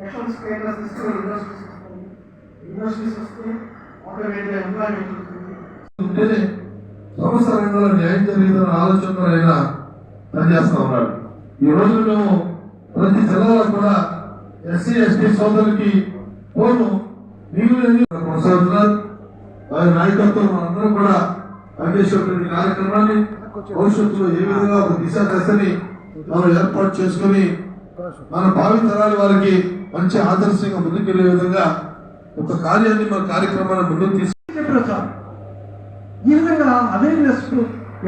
Election status ఇస్తే industries వస్తుంది industries వస్తే ఆటోమేటిక్ ఎంప్లాయ్మెంట్ ఉంటుంది సమస్య రంగంలో న్యాయం జరిగిందన్న ఆలోచనతో ఆయన పనిచేస్తా ఉన్నాడు ఈ రోజు మేము ప్రతి జిల్లాలో కూడా ఎస్సీ ఎస్టీ సోదరులకి ఫోను మిగిలిన కొనసాగుతున్నారు వారి నాయకత్వం మనందరం కూడా పనిచేసేటువంటి కార్యక్రమాన్ని భవిష్యత్తులో ఏ విధంగా ఒక దిశ దశని మనం ఏర్పాటు చేసుకుని మన భావి తరాల వారికి మంచి ఆదర్శంగా ముందుకెళ్ళే విధంగా ఒక కార్యాన్ని మన కార్యక్రమాన్ని ముందుకు తీసుకు చెప్పిన ఈ విధంగా అవేర్నెస్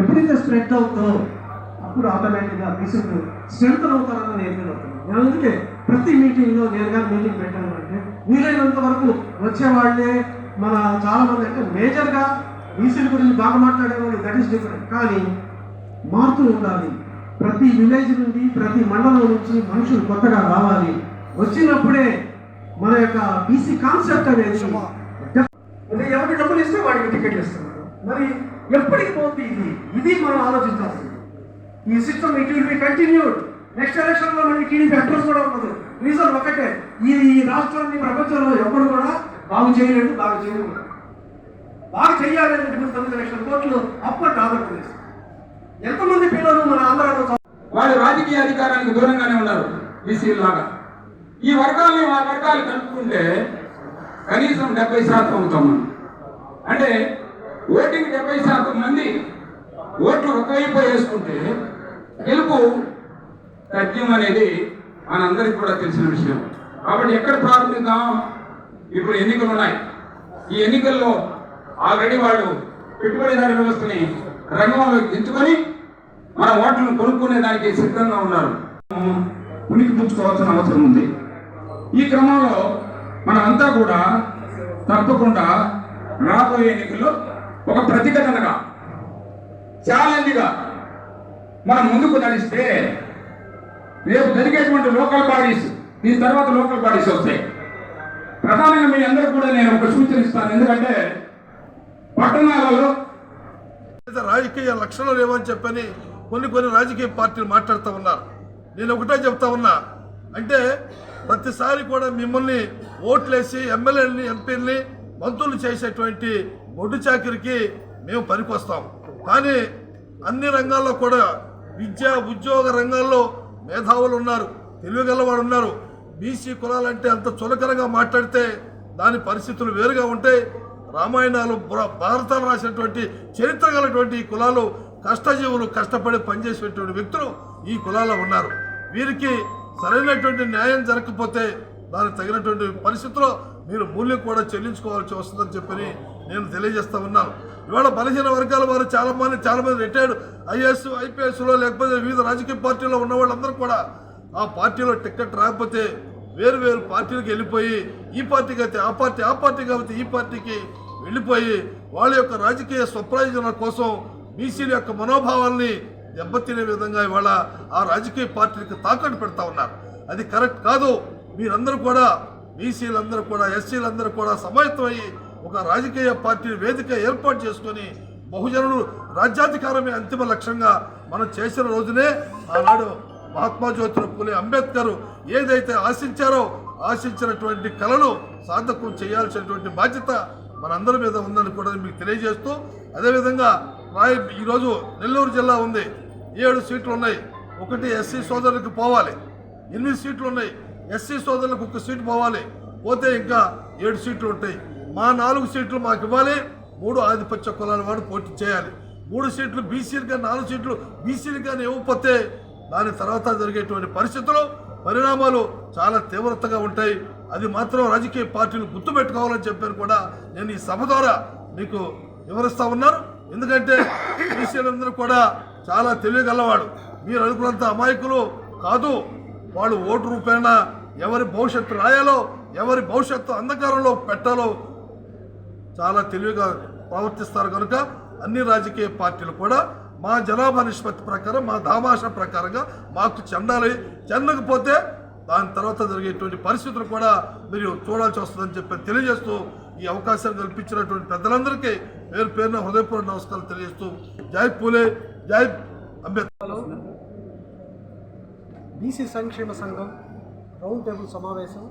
ఎప్పుడైతే స్ప్రెడ్ అవుతుందో అప్పుడు ఆటోమేటిక్గా బీసీలు స్ట్రెంత్ అవుతారని నేను ఫీల్ అవుతున్నాను నేను అందుకే ప్రతి మీటింగ్లో నేను కానీ మీటింగ్ పెట్టాను అంటే వీలైనంత వరకు వచ్చేవాళ్ళే మన చాలా మంది అంటే మేజర్గా బీసీల గురించి బాగా మాట్లాడేవాళ్ళు దట్ ఈస్ డిఫరెంట్ కానీ మారుతూ ఉండాలి. ప్రతి విలేజ్ నుండి ప్రతి మండలం నుంచి మనుషులు కొత్తగా రావాలి. వచ్చినప్పుడే మన యొక్క బీసీ కాన్సెప్ట్ అనేది అంటే ఎవరికి డబ్బులు ఇస్తే వాడికి టికెట్ ఇస్తున్నారు. మరి ఎప్పటికి పోతుంది ఇది? ఇది మనం ఆలోచించాల్సింది. ఈ system it will be continued next ఎలక్షన్లో మనకి టీడీపీ అడ్రస్ కూడా ఉండదు రీజన్ ఒకటే. ఈ ఈ రాష్ట్రాన్ని ప్రపంచంలో ఎవరు కూడా బాగు చేయలేడు బాగు చేయలేదు బాగా చెయ్యాలని చెప్పి తొమ్మిది లక్షల కోట్లు అప్పటి ఆంధ్రప్రదేశ్. ఎంతమంది పిల్లలు మన ఆంధ్రాలో వాళ్ళు రాజకీయ అధికారానికి దూరంగానే ఉన్నారు బీసీ లాగా. ఈ వర్గాల్ని ఆ వర్గాలు కలుపుకుంటే కనీసం డెబ్బై శాతం అవుతాం మనం. అంటే ఓటింగ్ డెబ్బై శాతం మంది ఓట్లు ఒకవైపు వేసుకుంటే గెలుపు తథ్యం అనేది మనందరికీ కూడా తెలిసిన విషయం. కాబట్టి ఎక్కడ ప్రారంభిద్దాం? ఇప్పుడు ఎన్నికలు ఉన్నాయి. ఈ ఎన్నికల్లో ఆల్రెడీ వాళ్ళు పెట్టుబడిదారి వ్యవస్థని రంగంలోకి దించుకొని మన ఓట్లను కొనుక్కునే దానికి సిద్ధంగా ఉన్నారు. ఉనికి పుచ్చుకోవాల్సిన అవసరం ఉంది. ఈ క్రమంలో మనమంతా కూడా తప్పకుండా రాబోయే ఎన్నికల్లో ఒక ప్రతిఘటనగా ఛాలెంజ్గా మనం ముందుకు నడిస్తే రేపు జరిగేటువంటి లోకల్ బాడీస్ దీని తర్వాత లోకల్ బాడీస్ వస్తాయి. ప్రధానంగా మీ అందరూ కూడా నేను ఒక సూచన ఇస్తాను ఎందుకంటే పట్టణాలలో రాజకీయ లక్షణాలు ఏమని చెప్పని కొన్ని కొన్ని రాజకీయ పార్టీలు మాట్లాడుతూ ఉన్నారు నేను ఒకటే చెప్తా ఉన్నా. అంటే ప్రతిసారి కూడా మిమ్మల్ని ఓట్లేసి ఎమ్మెల్యేలని ఎంపీలని మంత్రులు చేసేటువంటి బొడ్డు చాకిరికి మేము పనికొస్తాం. కానీ అన్ని రంగాల్లో కూడా విద్య ఉద్యోగ రంగాల్లో మేధావులు ఉన్నారు తెలివిగలవాడు ఉన్నారు. బీసీ కులాలంటే అంత చులకనగా మాట్లాడితే దాని పరిస్థితులు వేరుగా ఉంటాయి రామాయణాలు భారతాలు రాసినటువంటి చరిత్ర గలటువంటి ఈ కులాలు కష్టజీవులు కష్టపడి పనిచేసేటువంటి వ్యక్తులు ఈ కులాల్లో ఉన్నారు. వీరికి సరైనటువంటి న్యాయం జరగకపోతే దానికి తగినటువంటి పరిస్థితుల్లో మీరు మూల్యం కూడా చెల్లించుకోవాల్సి వస్తుందని చెప్పని నేను తెలియజేస్తా ఉన్నాను. ఇవాళ బలహీన వర్గాల వారు చాలా మంది రిటైర్డ్ ఐఏఎస్ ఐపీఎస్లో లేకపోతే వివిధ రాజకీయ పార్టీలో ఉన్న వాళ్ళందరూ కూడా ఆ పార్టీలో టికెట్ రాకపోతే వేరు వేరు పార్టీలకు వెళ్ళిపోయి ఈ పార్టీకి అయితే ఆ పార్టీ ఆ పార్టీ కాబట్టి ఈ పార్టీకి వెళ్ళిపోయి వాళ్ళ యొక్క రాజకీయ స్వప్రయోజనాల కోసం బీసీల యొక్క మనోభావాల్ని దెబ్బతినే విధంగా ఇవాళ ఆ రాజకీయ పార్టీలకు తాకట్టు పెడతా ఉన్నారు. అది కరెక్ట్ కాదు. మీరందరూ కూడా బీసీలందరూ కూడా ఎస్సీలందరూ కూడా సమాయత్తమయ్యి ఒక రాజకీయ పార్టీ వేదిక ఏర్పాటు చేసుకొని బహుజనులు రాజ్యాధికారమే అంతిమ లక్ష్యంగా మనం చేసిన రోజునే ఆనాడు మహాత్మా జ్యోతిరావు పూలే అంబేద్కర్ ఏదైతే ఆశించారో ఆశించినటువంటి కళను సాధకం చేయాల్సినటువంటి బాధ్యత మనందరి మీద ఉందని కూడా మీకు తెలియజేస్తూ అదేవిధంగా రాయ ఈరోజు నెల్లూరు జిల్లా ఉంది. ఏడు సీట్లు ఉన్నాయి. ఒకటి ఎస్సీ సోదరులకు పోవాలి. ఎనిమిది సీట్లు ఉన్నాయి. ఎస్సీ సోదరులకు ఒక సీటు పోవాలి. పోతే ఇంకా ఏడు సీట్లు ఉంటాయి. మా నాలుగు సీట్లు మాకు ఇవ్వాలి. మూడు ఆధిపత్య కులాల వాడు పోటీ చేయాలి. మూడు సీట్లు బీసీలుగా నాలుగు సీట్లు బీసీలుగా ఇవ్వకపోతే దాని తర్వాత జరిగేటువంటి పరిస్థితులు పరిణామాలు చాలా తీవ్రతగా ఉంటాయి. అది మాత్రం రాజకీయ పార్టీలు గుర్తుపెట్టుకోవాలని చెప్పాను కూడా నేను ఈ సభ ద్వారా మీకు వివరిస్తా ఉన్నాను. ఎందుకంటే క్రిస్టియన్లందరూ కూడా చాలా తెలియగలవాడు మీరు అనుకున్నంత అమాయకులు కాదు. వాళ్ళు ఓటు రూపేణ ఎవరి భవిష్యత్తు రాయాలో ఎవరి భవిష్యత్తు అంధకారంలో పెట్టాలో చాలా తెలివిగా ప్రవర్తిస్తారు కనుక అన్ని రాజకీయ పార్టీలు కూడా మా జనాభా నిష్పత్తి ప్రకారం మా దామాష ప్రకారంగా మాకు చెందాలి. చెందకపోతే దాని తర్వాత జరిగేటువంటి పరిస్థితులు కూడా మీరు చూడాల్సి వస్తుందని చెప్పి తెలియజేస్తూ ఈ అవకాశం కల్పించినటువంటి పెద్దలందరికీ పేరు పేరున హృదయపూర్వక నమస్కారాలు తెలియజేస్తూ జై పూలే జై అంబేద్కర్. బీసీ సంక్షేమ సంఘం రౌండ్ టేబుల్ సమావేశం.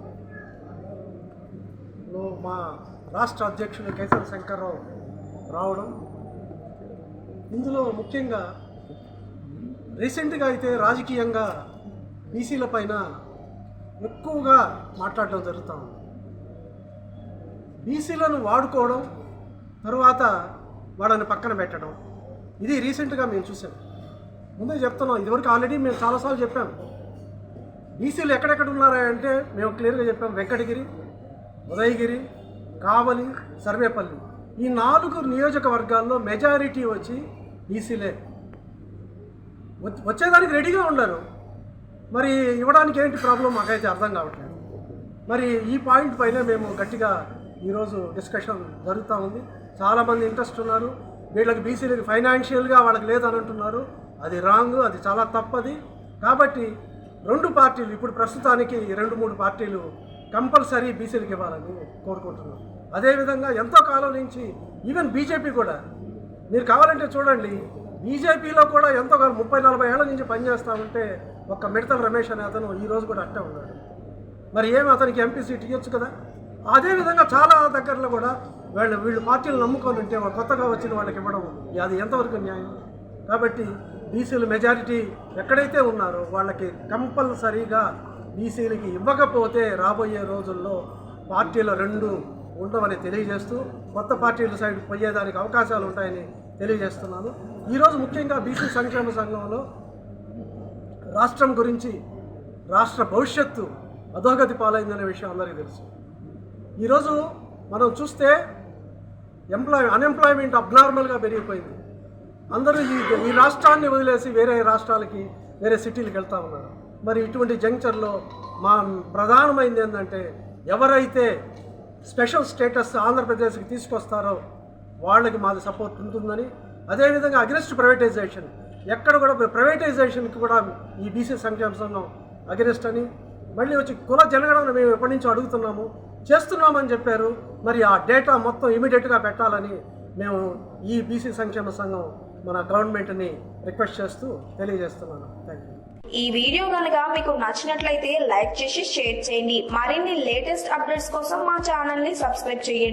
లో మా రాష్ట్ర అధ్యక్షుడు కేసరి శంకర్రావు రావడం. ఇందులో ముఖ్యంగా రీసెంట్గా అయితే రాజకీయంగా బీసీల పైన ఎక్కువగా మాట్లాడడం జరుగుతూ ఉంది. బీసీలను వాడుకోవడం తరువాత వాళ్ళని పక్కన పెట్టడం. ఇది రీసెంట్గా మేము చూసాం. ముందే చెప్తున్నాం ఇదివరకు ఆల్రెడీ మేము చాలాసార్లు చెప్పాం. బీసీలు ఎక్కడెక్కడ ఉన్నారా అంటే మేము క్లియర్గా చెప్పాం. వెంకటగిరి ఉదయగిరి కావలి సర్వేపల్లి. ఈ నాలుగు నియోజకవర్గాల్లో మెజారిటీ వచ్చి బీసీలే. వచ్చేదానికి రెడీగా ఉన్నారు. మరి ఇవ్వడానికి ఏంటి ప్రాబ్లం మాకైతే అర్థం కావట్లేదు. మరి ఈ పాయింట్ పైన మేము గట్టిగా ఈరోజు డిస్కషన్ జరుగుతూ ఉంది. చాలామంది ఇంట్రెస్ట్ ఉన్నారు. వీళ్ళకి బీసీలకి ఫైనాన్షియల్గా వాళ్ళకి లేదని అంటున్నారు అది రాంగ్ అది చాలా తప్పది. కాబట్టి రెండు పార్టీలు ఇప్పుడు ప్రస్తుతానికి రెండు మూడు పార్టీలు కంపల్సరీ బీసీలకు ఇవ్వాలని కోరుకుంటున్నాం. అదేవిధంగా ఎంతో కాలం నుంచి ఈవెన్ బీజేపీ కూడా మీరు కావాలంటే చూడండి బీజేపీలో కూడా ఎంతో కాలం ముప్పై నలభై ఏళ్ళ నుంచి పనిచేస్తూ ఉంటే ఒక్క మిడతల రమేష్ అనే అతను ఈ రోజు కూడా అట్టే ఉన్నాడు. మరి ఏమి అతనికి ఎంపీ సీట్ ఇవ్వచ్చు కదా? అదేవిధంగా చాలా దగ్గరలో కూడా వీళ్ళు వీళ్ళు పార్టీలు నమ్ముకొని ఉంటే వాళ్ళు కొత్తగా వచ్చిన వాళ్ళకి ఇవ్వడం అది ఎంతవరకు న్యాయం? కాబట్టి బీసీలు మెజారిటీ ఎక్కడైతే ఉన్నారో వాళ్ళకి కంపల్సరీగా బీసీలకి ఇవ్వకపోతే రాబోయే రోజుల్లో పార్టీలు రెండు ఉండవని తెలియజేస్తూ కొత్త పార్టీల సైడ్ పోయేదానికి అవకాశాలు ఉంటాయని తెలియజేస్తున్నాను. ఈరోజు ముఖ్యంగా బీసీ సంక్షేమ సంఘంలో రాష్ట్రం గురించి రాష్ట్ర భవిష్యత్తు అధోగతి పాలైందనే విషయం అందరికీ తెలుసు. ఈరోజు మనం చూస్తే ఎంప్లాయ్ అన్ఎంప్లాయ్మెంట్ అబ్నార్మల్గా పెరిగిపోయింది. అందరూ ఈ ఈ రాష్ట్రాన్ని వదిలేసి వేరే రాష్ట్రాలకి వేరే సిటీలకు వెళ్తా ఉన్నారు. మరి ఇటువంటి జంక్చర్లో మా ప్రధానమైంది ఏంటంటే ఎవరైతే స్పెషల్ స్టేటస్ ఆంధ్రప్రదేశ్కి తీసుకొస్తారో వాళ్ళకి మాది సపోర్ట్ ఉంటుందని. అదేవిధంగా అగ్రెస్ట్ ప్రైవేటైజేషన్ ఎక్కడ కూడా ప్రైవేటైజేషన్కి కూడా ఈ బీసీ సంక్షేమ సంఘం అగ్రెస్ట్ అని మళ్ళీ వచ్చి కుల జనగణన మేము ఎప్పటి నుంచో అడుగుతున్నాము చేస్తున్నామని చెప్పారు. మరి ఆ డేటా మొత్తం ఇమీడియట్గా పెట్టాలని మేము ఈ బీసీ సంక్షేమ సంఘం మన గవర్నమెంట్ని రిక్వెస్ట్ చేస్తూ తెలియజేస్తున్నాను. థ్యాంక్ యూ ఈ వీడియో కనుక మీకు నచ్చినట్లయితే లైక్ చేసి షేర్ చేయండి. మరిన్ని లేటెస్ట్ అప్డేట్స్ కోసం మా ఛానల్ని సబ్స్క్రైబ్ చేయండి.